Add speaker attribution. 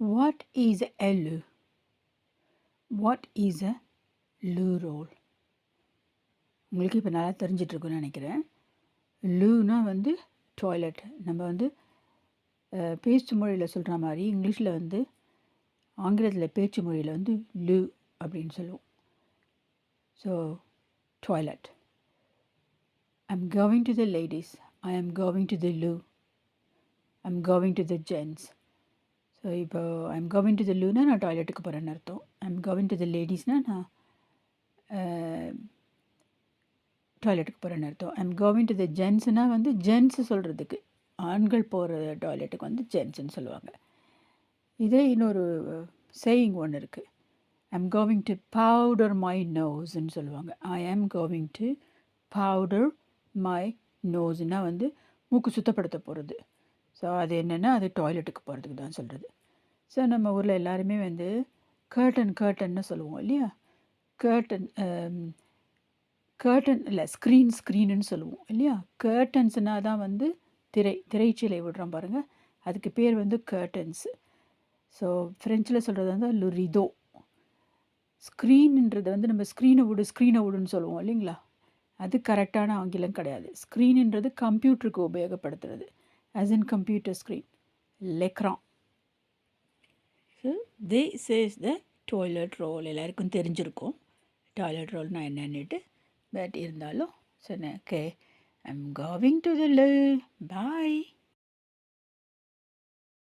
Speaker 1: What is a loo? What is a loo roll? உங்களுக்கு இப்போ நல்லா தெரிஞ்சிட்ருக்குன்னு நினைக்கிறேன். லூனா வந்து டாய்லெட் நம்ம வந்து பேச்சு மொழியில் சொல்கிற மாதிரி இங்கிலீஷில் வந்து ஆங்கிலத்தில் பேச்சு மொழியில் வந்து லூ அப்படின்னு சொல்லுவோம். So toilet I'm going to the ladies I am going to the loo I'm going to the gents so இப்போ ஐம் கவிங் டு த லூனா நான் டாய்லெட்டுக்கு போகிறேன்னு அர்த்தம். ஐம் கவிங் டு த லேடிஸ்னால் நான் டாய்லெட்டுக்கு போகிறேன்னு அர்த்தம். ஐம் கவிங் டு த ஜென்ஸ்னால் வந்து ஜென்ஸ் சொல்கிறதுக்கு ஆண்கள் போகிற டாய்லெட்டுக்கு வந்து ஜென்ஸ்ன்னு சொல்லுவாங்க. இதே இன்னொரு சேயிங் ஒன்று இருக்குது I'm going to powder my நோஸ்ன்னு சொல்லுவாங்க. I am going to powder my நோஸ்னால் வந்து மூக்கு சுத்தப்படுத்த போகிறது ஸோ அது என்னென்னா அது டாய்லெட்டுக்கு போகிறதுக்கு தான் சொல்கிறது ஸோ நம்ம ஊரில் எல்லாருமே வந்து கேர்டன் கேர்டன்னு சொல்லுவோம் இல்லையா? கேர்டன் கேர்டன் இல்லை ஸ்க்ரீன் ஸ்க்ரீனுன்னு சொல்லுவோம் இல்லையா? கேர்டன்ஸ்னால் தான் வந்து திரை திரைச்சீலை விடுறோம் பாருங்கள் அதுக்கு பேர் வந்து கர்டன்ஸு ஸோ ஃப்ரெஞ்சில் சொல்கிறது வந்து லுரிதோ ஸ்க்ரீன்ன்றது வந்து நம்ம ஸ்க்ரீனை விடு ஸ்க்ரீனை விடுன்னு சொல்லுவோம் இல்லைங்களா? அது கரெக்டான ஆங்கிலம் கிடையாது. ஸ்க்ரீன்ன்றது கம்ப்யூட்டருக்கு உபயோகப்படுத்துறது. As in computer screen. L'écran. So this is the toilet roll. எல்லாருக்கும் தெரிஞ்சிருக்கும். டாய்லெட் ரோல்னால் என்னன்னுட்டு. பட் இருந்தாலும் சொன்னேன் okay I'm going to the boy